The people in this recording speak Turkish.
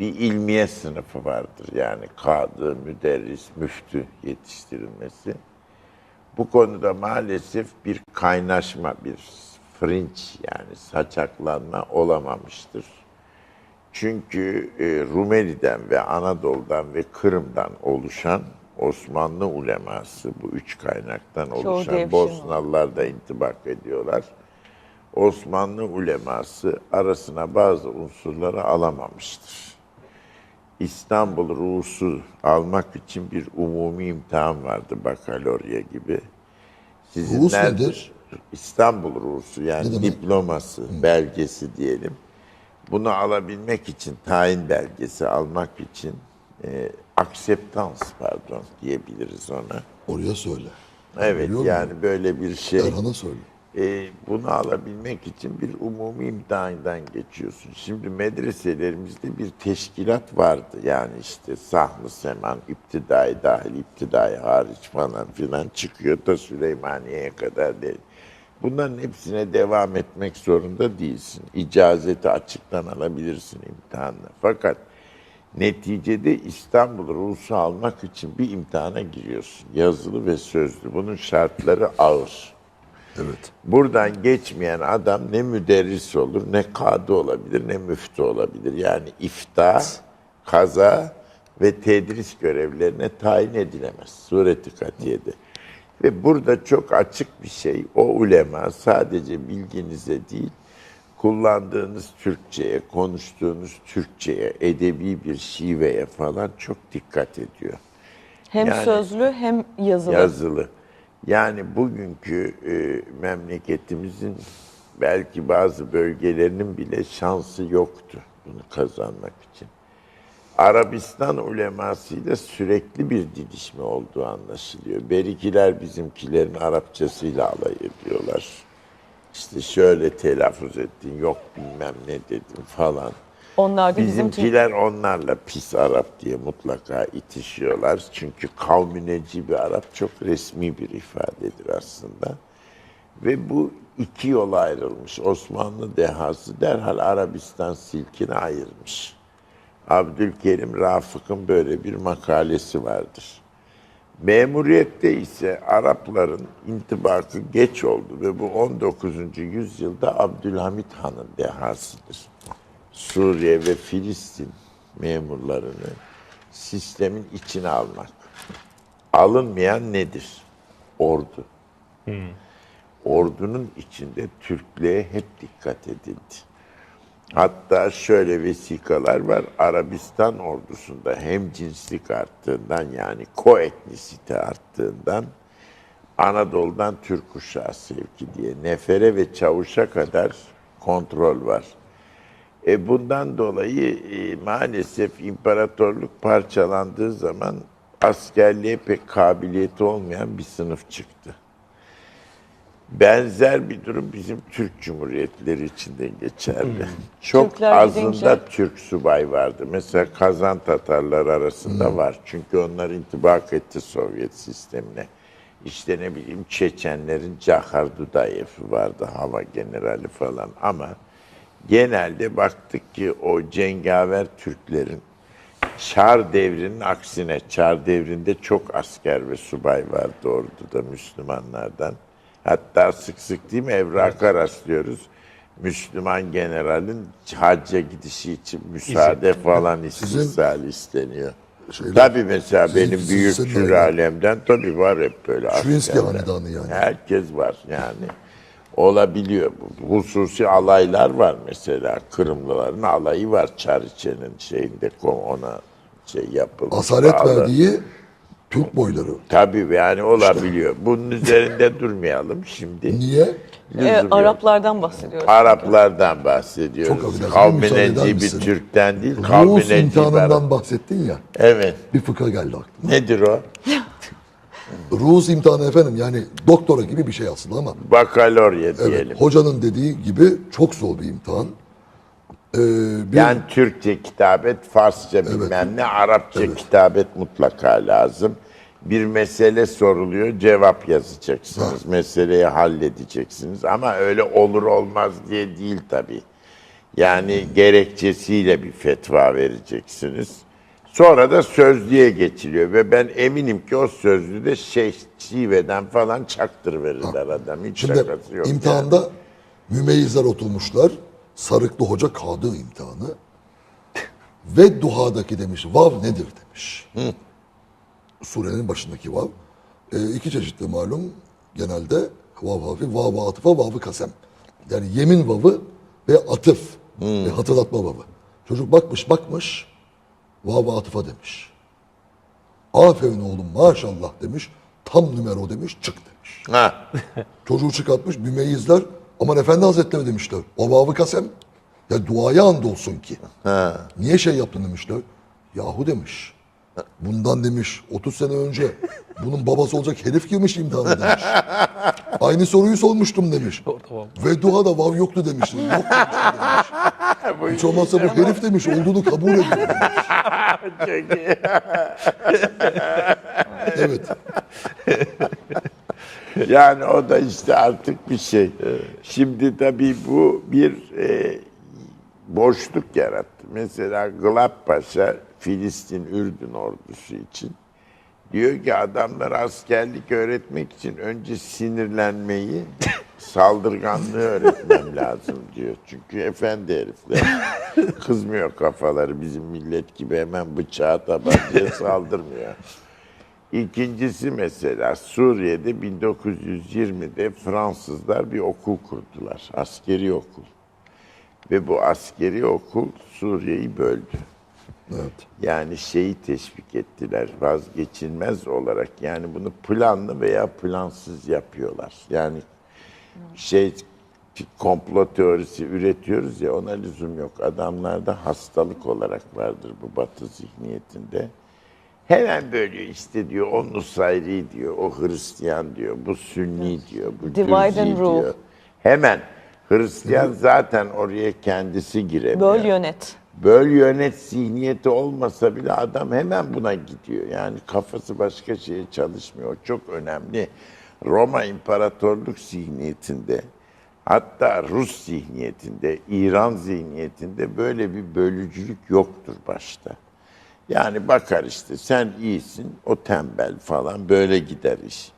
bir ilmiye sınıfı vardır. Yani kadı, müderris, müftü yetiştirilmesi. Bu konuda maalesef bir kaynaşma, bir fringe yani saçaklanma olamamıştır. Çünkü e, Rumeli'den ve Anadolu'dan ve Kırım'dan oluşan Osmanlı uleması bu üç kaynaktan oluşan. Bosnalılar da intibak ediyorlar. Osmanlı uleması arasına bazı unsurları alamamıştır. İstanbul Rusu almak için bir umumi imtihan vardı bakalorya gibi. Sizin Rus nerede- nedir? İstanbul Rusu yani diploması, belgesi diyelim. Bunu alabilmek için tayin belgesi almak için e, akseptans pardon diyebiliriz ona. Oraya söyle. Evet Biliyor yani musun? böyle bir şey. Erhan'a söyle. E, bunu alabilmek için bir umumi imtihandan geçiyorsun. Şimdi medreselerimizde bir teşkilat vardı. Yani işte sahn seman, iptidai dahil, iptidai hariç falan filan çıkıyor da Süleymaniye'ye kadar değil. Bunların hepsine devam etmek zorunda değilsin. İcazeti açıktan alabilirsin imtihanla. Fakat neticede İstanbul Rus'u almak için bir imtihana giriyorsun. Yazılı ve sözlü. Bunun şartları ağır. Evet. Buradan geçmeyen adam ne müderris olur, ne kadı olabilir, ne müftü olabilir. Yani ifta, kaza ve tedris görevlerine tayin edilemez sureti katiyede. Ve burada çok açık bir şey, o ulema sadece bilginize değil, kullandığınız Türkçe'ye, konuştuğunuz Türkçe'ye, edebi bir şiveye falan çok dikkat ediyor Hem Yani- sözlü hem yazılı. yazılı. Yani bugünkü e, memleketimizin belki bazı bölgelerinin bile şansı yoktu bunu kazanmak için. Arabistan ulemasıyla sürekli bir didişme olduğu anlaşılıyor. Berikiler bizimkilerin Arapçasıyla alay ediyorlar. İşte şöyle telaffuz ettin, yok bilmem ne dedin falan. Onlar da bizim Bizimkiler onlarla pis Arap diye mutlaka itişiyorlar. Çünkü kavmi necibi Arap çok resmi bir ifadedir aslında. Ve bu iki yola ayrılmış. Osmanlı dehası derhal Arabistan silkine ayırmış. Abdülkerim Rafık'ın böyle bir makalesi vardır. Memuriyette ise Arapların intibakı geç oldu ve bu 19. yüzyılda Abdülhamit Han'ın dehasıdır. Suriye ve Filistin memurlarını sistemin içine almak. Alınmayan nedir? Ordu. Ordunun içinde Türklüğe hep dikkat edildi. Hatta şöyle vesikalar var. Arabistan ordusunda hem cinslik arttığından yani koetnisite arttığından Anadolu'dan Türk uşağı sevki diye nefere ve çavuşa kadar kontrol var. E bundan dolayı e, maalesef imparatorluk parçalandığı zaman askerliğe pek kabiliyeti olmayan bir sınıf çıktı. Benzer bir durum bizim Türk Cumhuriyetleri için de geçerli. Çok Türkler azında gidince- Türk subay vardı. Mesela Kazan Tatarlar arasında var. Çünkü onlar intibak etti Sovyet sistemine. İşte ne bileyim Çeçenlerin Cahar Dudayev'i vardı, hava generali falan. Ama genelde baktık ki o cengaver Türklerin Çar devrinin aksine, Çar devrinde çok asker ve subay vardı orduda Müslümanlardan. Hatta sık sık değil mi evraka rastlıyoruz. Müslüman generalin hacca gidişi için müsaade falan istisal isteniyor. Şeyler- tabii mesela Sizin- benim büyük senin sülalemden tabii var hep böyle askerler. hanedanı yani. Herkes var yani. Olabiliyor. Hususi alaylar var mesela. Kırımlıların alayı var Çariçe'nin şeyinde ona şey yapılmış. Asaret bağlı. verdiği Türk boyları. Tabii yani olabiliyor. Bunun üzerinde durmayalım şimdi. Niye? Lüzum yok. Araplardan bahsediyoruz. Araplardan bahsediyoruz. Çok affedersin, Kavmi müsaade eder necibi misin? Türk'ten değil, Rus imtihanından bahsettin ya. Evet. Bir fıkra geldi aklıma. Nedir o? Rus imtihanı efendim yani doktora gibi bir şey aslında ama Bakalorya evet, diyelim. hocanın dediği gibi çok zor bir imtihan. Ee, bir, Yani Türkçe kitabet, Farsça bilmem ne, Arapça Evet. kitabet mutlaka lazım. Bir mesele soruluyor, cevap yazacaksınız. Meseleyi halledeceksiniz. Ama öyle olur olmaz diye değil tabii. Yani gerekçesiyle bir fetva vereceksiniz. Sonra da sözlüğe geçiliyor ve ben eminim ki o sözlüğü de şey şiveden falan çaktır verirler adam. Hiç Şimdi şakası yok. yani. imtihanda mümeyyizler oturmuşlar. Sarıklı hoca kaldı imtihanı. Ve duhadaki demiş vav nedir demiş. Surenin başındaki vav. E, iki çeşitli malum genelde vav harfi vav atıfa vavı kasem. Yani yemin vavı ve atıf ve hatırlatma vavı. Çocuk bakmış bakmış vav atıfa demiş. Aferin oğlum maşallah demiş. Tam numara demiş çık demiş. Ha. Çocuğu çıkartmış mümeyyizler. Aman efendi hazretleri demişler. O vavı kasem. Ya duaya andolsun ki. Niye şey yaptın demişler. Yahu demiş. Bundan demiş 30 sene önce bunun babası olacak herif girmiş imtihana demiş. Aynı soruyu sormuştum demiş. Ve duada vav yoktu demiş. Yok demiş. Hiç olmazsa bu herif demiş olduğunu kabul ediyor demiş. Çok iyi. Evet. Yani o da işte artık bir şey. Şimdi tabii bu bir e, boşluk yarattı. Mesela Glab Paşa Filistin Ürdün ordusu için diyor ki adamlara askerlik öğretmek için önce sinirlenmeyi, saldırganlığı öğretmem lazım diyor. Çünkü efendi herifler kızmıyor kafaları bizim millet gibi hemen bıçağa tabancaya saldırmıyor. İkincisi mesela Suriye'de 1920'de Fransızlar bir okul kurdular. Askeri okul. Ve bu askeri okul Suriye'yi böldü. Evet. Yani şeyi teşvik ettiler vazgeçilmez olarak. Yani bunu planlı veya plansız yapıyorlar. Yani şey komplo teorisi üretiyoruz ya ona lüzum yok. Adamlarda hastalık olarak vardır bu batı zihniyetinde. Hemen böyle işte diyor o Nusayri diyor, o Hristiyan diyor, bu Sünni diyor, bu Divide rule. diyor. Hemen Hristiyan zaten oraya kendisi giremiyor. Böl yönet. Böl yönet zihniyeti olmasa bile adam hemen buna gidiyor. Yani kafası başka şeye çalışmıyor. Çok önemli. Roma İmparatorluk zihniyetinde hatta Rus zihniyetinde, İran zihniyetinde böyle bir bölücülük yoktur başta. Yani bakar işte sen iyisin, o tembel falan böyle gider iş.